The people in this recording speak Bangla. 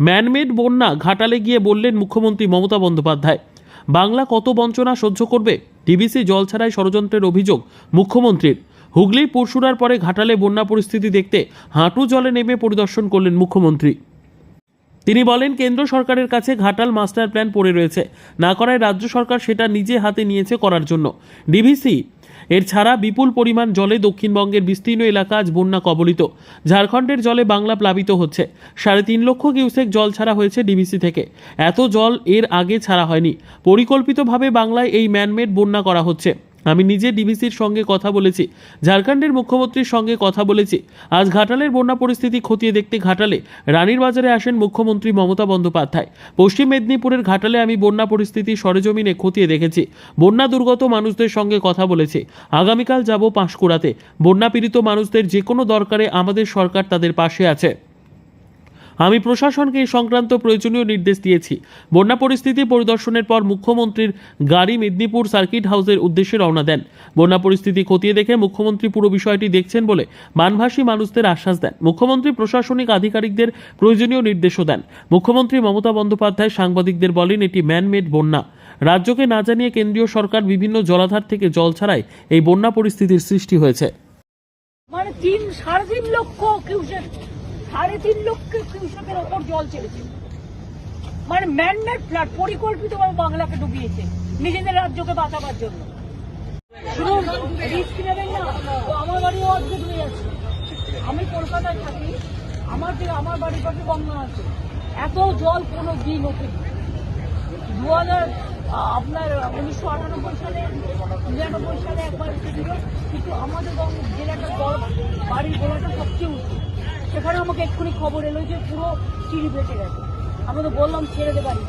ম্যানমেড বন্যা ঘাটালে গিয়ে বললেন মুখ্যমন্ত্রী মমতা বন্দ্যোপাধ্যায়। বাংলা কত বঞ্চনা সহ্য করবে? ডিবিসি জল ছাড়াই ষড়যন্ত্রের অভিযোগ মুখ্যমন্ত্রীর। হুগলির পরশুরার পরে ঘাটালে বন্যা পরিস্থিতি দেখতে হাঁটু জলে নেমে পরিদর্শন করলেন মুখ্যমন্ত্রী। তিনি বলেন, কেন্দ্র সরকারের কাছে ঘাটাল মাস্টার প্ল্যান পড়ে রয়েছে। না করায় রাজ্য সরকার সেটা নিজে হাতে নিয়েছে করার জন্য। ডিভিসি এর ছাড়া বিপুল পরিমাণ জলে দক্ষিণবঙ্গের বিস্তীর্ণ এলাকা আজ বন্যা কবলিত। ঝাড়খণ্ডের জলে বাংলা প্লাবিত হচ্ছে। সাড়ে তিন লক্ষ কিউসেক জল ছাড়া হয়েছে ডিবিসি থেকে। এত জল এর আগে ছাড়া হয়নি। পরিকল্পিতভাবে বাংলায় এই ম্যানমেড বন্যা করা হচ্ছে। আমি নিজে ডিভিসির সঙ্গে কথা বলেছি, ঝাড়খণ্ডের মুখ্যমন্ত্রীর সঙ্গে কথা বলেছি। আজ ঘাটালের বন্যা পরিস্থিতি খতিয়ে দেখতে ঘাটালে রানীর বাজারে আসেন মুখ্যমন্ত্রী মমতা বন্দ্যোপাধ্যায়। পশ্চিম মেদিনীপুরের ঘাটালে আমি বন্যা পরিস্থিতি সরেজমিনে খতিয়ে দেখেছি। বন্যা দুর্গত মানুষদের সঙ্গে কথা বলেছি। আগামীকাল যাব পাঁশকুড়াতে। বন্যা পীড়িত মানুষদের যে কোনো দরকারে আমাদের সরকার তাদের পাশে আছে। আমি প্রশাসনকে এই সংক্রান্ত প্রয়োজনীয় নির্দেশ দিয়েছি। বন্যা পরিস্থিতি পরিদর্শনের পর মুখ্যমন্ত্রীর গাড়ি মেদিনীপুর সার্কিট হাউসের উদ্দেশ্যে রওনা দেন। বন্যা পরিস্থিতি খতিয়ে দেখে মুখ্যমন্ত্রী পুরো বিষয়টি দেখছেন বলে বানভাসী মানুষদের আশ্বাস দেন। মুখ্যমন্ত্রী প্রশাসনিক আধিকারিকদের প্রয়োজনীয় নির্দেশও দেন। মুখ্যমন্ত্রী মমতা বন্দ্যোপাধ্যায় সাংবাদিকদের বলেন, এটি ম্যানমেড বন্যা। রাজ্যকে না জানিয়ে কেন্দ্রীয় সরকার বিভিন্ন জলাধার থেকে জল ছাড়াই এই বন্যা পরিস্থিতির সৃষ্টি হয়েছে। মানে তিন, সাড়ে তিন লক্ষ কিউসেক সাড়ে তিন লক্ষ কৃষকের ওপর জল ছেড়েছে। মানে ম্যানমেড ফ্ল্যাট পরিকল্পিতভাবে বাংলাকে ডুবিয়েছে নিজেদের রাজ্যকে বাঁচাবার জন্য। শুনুন, রিস্ক নেবেন না, তো আমার বাড়িও আজকে ডুবে যাচ্ছে। আমি কলকাতায় থাকি, আমার যে আমার বাড়ির পাশে বন্যা আছে, এত জল কোনো দিন ওঠেনি দু হাজার আপনার উনিশশো আটানব্বই সালে নিরানব্বই সালে একবার এসেছিল, কিন্তু আমাদের জেলাটা বড় বাড়ির সেখানে আমাকে এক্ষুনি খবর এলো যে পুরো চিড়ি বেঁচে গেছে। আমি তো বললাম ছেড়ে দে বাড়ি